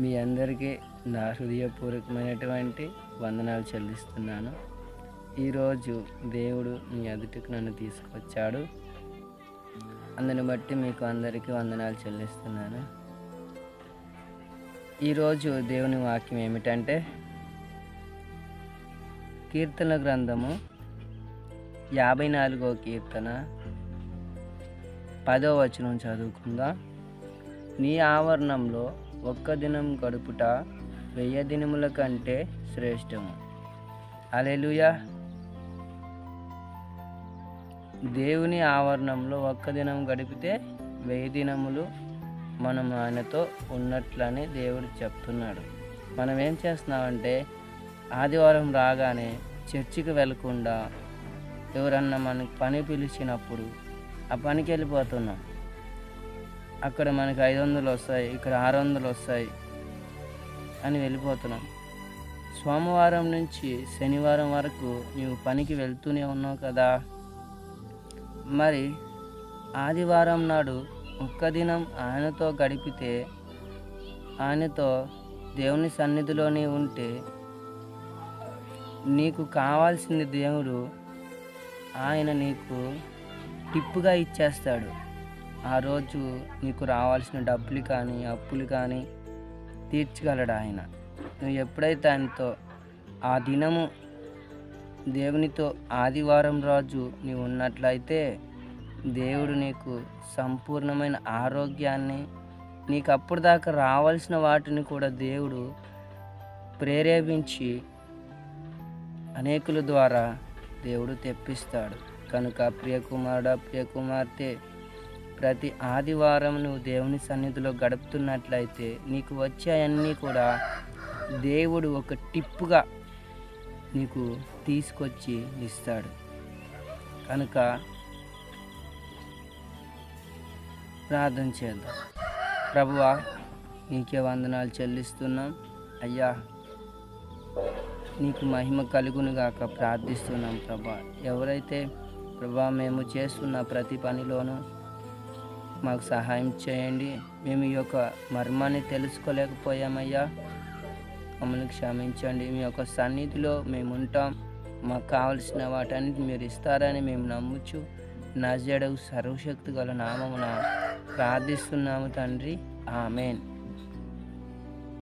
మీ అందరికీ నా హృదయపూర్వకమైనటువంటి వందనాలు చెల్లిస్తున్నాను. ఈరోజు దేవుడు మీ ఎదుటికి నన్ను తీసుకొచ్చాడు. అందుని బట్టి మీకు అందరికీ వందనాలు చెల్లిస్తున్నాను. ఈరోజు దేవుని వాక్యం ఏమిటంటే కీర్తన గ్రంథము యాభై నాలుగో కీర్తన పదో వచనం చదువుకుందాం. నీ ఆవరణంలో ఒక్క దినం గడుపుట వెయ్యి దినముల కంటే శ్రేష్టము. అలెలుయా దేవుని ఆవరణంలో ఒక్క దినం గడిపితే వెయ్యి దినములు మనం ఆయనతో ఉన్నట్లని దేవుడు చెప్తున్నాడు. మనం ఏం చేస్తున్నామంటే ఆదివారం రాగానే చర్చికి వెళ్ళకుండా ఎవరన్నా మనకి పని పిలిచినప్పుడు ఆ పనికి వెళ్ళిపోతున్నాం. అక్కడ మనకి ఐదు వందలు వస్తాయి ఇక్కడ ఆరు వందలు వస్తాయి అని వెళ్ళిపోతున్నాం. సోమవారం నుంచి శనివారం వరకు నీవు పనికి వెళ్తూనే ఉన్నావు కదా. మరి ఆదివారం నాడు ఒక్క దినం ఆయనతో గడిపితే ఆయనతో దేవుని సన్నిధిలోనే ఉంటే నీకు కావాల్సింది దేవుడు ఆయన నీకు టిప్పుగా ఇచ్చేస్తాడు. ఆ రోజు నీకు రావాల్సిన డబ్బులు కానీ అప్పులు కానీ తీర్చగలడు ఆయన? నువ్వు ఎప్పుడైతే ఆయనతో ఆ దినము దేవునితో ఆదివారం రోజు నీవు ఉన్నట్లయితే దేవుడు నీకు సంపూర్ణమైన ఆరోగ్యాన్ని నీకు అప్పుడు దాకా రావాల్సిన వాటిని కూడా దేవుడు ప్రేరేపించి అనేకుల ద్వారా దేవుడు తెప్పిస్తాడు. కనుక ప్రియకుమారుడా ప్రియకుమార్తె ప్రతి ఆదివారం నువ్వు దేవుని సన్నిధిలో గడుపుతున్నట్లయితే నీకు వచ్చాయన్నీ కూడా దేవుడు ఒక టిప్పుగా నీకు తీసుకొచ్చి ఇస్తాడు. కనుక ప్రార్థన చేద్దాం. ప్రభువా నీకే వందనాలు చెల్లిస్తున్నాం. అయ్యా నీకు మహిమ కలుగును గాక ప్రార్థిస్తున్నాం ప్రభా. ఎవరైతే ప్రభా మేము చేస్తున్న ప్రతి పనిలోనూ మాకు సహాయం చేయండి. మేము ఈ యొక్క మర్మాన్ని తెలుసుకోలేకపోయామయ్యా. మమ్మల్ని క్షమించండి. మీ యొక్క సన్నిధిలో మేము ఉంటాం. మాకు కావలసిన వాటన్నిటి మీరు ఇస్తారని మేము నమ్ముచు నజడవు సర్వశక్తి గల నామమున ప్రార్థిస్తున్నాము తండ్రి. ఆమెన్.